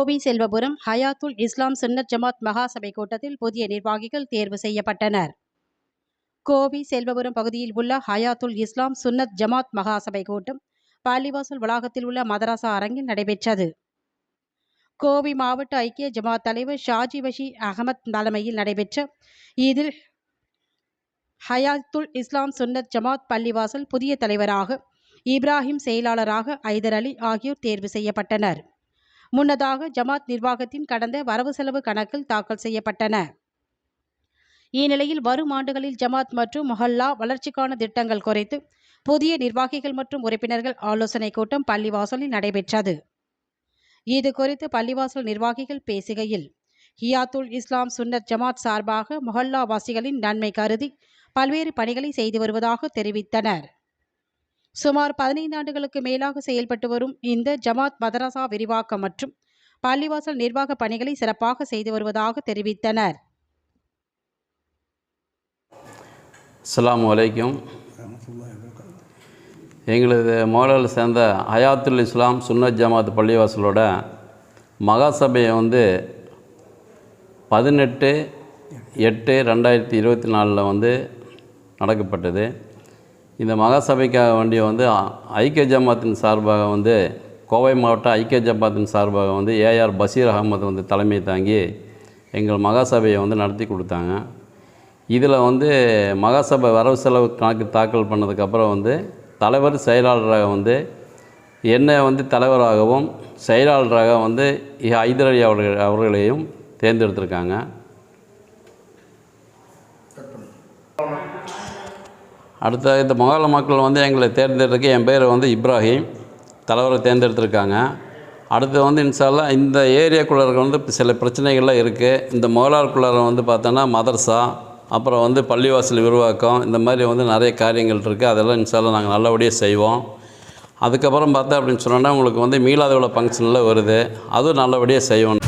செல்வபுரம் ஹயாத்துல் இஸ்லாம் சுன்னத் ஜமாத் மகாசபை கூட்டத்தில் புதிய நிர்வாகிகள் தேர்வு செய்யப்பட்டனர். கோவி செல்வபுரம் பகுதியில் உள்ள ஹயாத்துல் இஸ்லாம் சுன்னத் ஜமாத் மகாசபை கூட்டம் பள்ளிவாசல் வளாகத்தில் உள்ள மதராசா அரங்கில் நடைபெற்றது. கோவை மாவட்ட ஐக்கிய ஜமாத் தலைவர் ஷாஜி வஷி அகமத் தலைமையில் நடைபெற்ற இதில் ஹயாத்துல் இஸ்லாம் சுன்னத் ஜமாத் பள்ளிவாசல் புதிய தலைவராக இப்ராஹிம் செயலாளராக ஐதர் அலி ஆகியோர் தேர்வு செய்யப்பட்டனர். முன்னதாக ஜமாத் நிர்வாகத்தின் கடந்த வரவு செலவு கணக்கில் தாக்கல் செய்யப்பட்டன. இந்நிலையில் வரும் ஆண்டுகளில் ஜமாத் மற்றும் மொஹல்லா வளர்ச்சிக்கான திட்டங்கள் குறித்து புதிய நிர்வாகிகள் மற்றும் உறுப்பினர்கள் ஆலோசனைக் கூட்டம் பள்ளிவாசலில் நடைபெற்றது. இது குறித்து பள்ளிவாசல் நிர்வாகிகள் பேசுகையில் ஹியாத்துல் இஸ்லாம் சுன்னத் ஜமாத் சார்பாக மொஹல்லா வாசிகளின் நன்மை கருதி பல்வேறு பணிகளை செய்து வருவதாக தெரிவித்தனர். சுமார் பதினைந்து ஆண்டுகளுக்கு மேலாக செயல்பட்டு வரும் இந்த ஜமாத் மதரசா விரிவாக்கம் மற்றும் பள்ளிவாசல் நிர்வாக பணிகளை சிறப்பாக செய்து வருவதாக தெரிவித்தனர். அஸ்லாம் அலைக்கும். எங்களது மோடலில் சேர்ந்த ஹயாத்துல் இஸ்லாம் சுன்னத் ஜமாத் பள்ளிவாசலோட மகாசபையை வந்து பதினெட்டு எட்டு ரெண்டாயிரத்தி இருபத்தி நாலில் வந்து நடக்கப்பட்டது. இந்த மகாசபைக்காக வேண்டிய வந்து ஐக்கிய ஜமாத்தின் சார்பாக வந்து கோவை மாவட்ட ஐக்கிய ஜமாத்தின் சார்பாக வந்து ஏஆர் பஷீர் அகமது வந்து தலைமை தாங்கி எங்கள் மகாசபையை வந்து நடத்தி கொடுத்தாங்க. இதில் வந்து மகாசபை வரவு செலவு கணக்கு தாக்கல் பண்ணதுக்கப்புறம் வந்து தலைவர் செயலாளராக வந்து என்னை வந்து தலைவராகவும் செயலாளராக வந்து ஐதர் அவர்கள் அவர்களையும் தேர்ந்தெடுத்திருக்காங்க. அடுத்த இந்த மகால மக்கள் வந்து எங்களை தேர்ந்தெடுக்க என் பேர் வந்து இப்ராஹிம். தலைவரை தேர்ந்தெடுத்திருக்காங்க. அடுத்து வந்து இன்ஷால்லா இந்த ஏரியாக்குள்ளே வந்து சில பிரச்சனைகள்லாம் இருக்குது இந்த மோலாருக்குள்ளார வந்து பார்த்தோன்னா மதர்சா அப்புறம் வந்து பள்ளிவாசல் விரிவாக்கம் இந்த மாதிரி வந்து நிறைய காரியங்கள் இருக்குது அதெல்லாம் இன்சாலாக நாங்கள் நல்லபடியாக செய்வோம். அதுக்கப்புறம் பார்த்தா அப்படின்னு சொன்னோன்னா உங்களுக்கு வந்து மீளாதவள ஃபங்க்ஷன்லாம் ஃபங்க்ஷனில் வருது. அதுவும் நல்லபடியாக செய்வோம்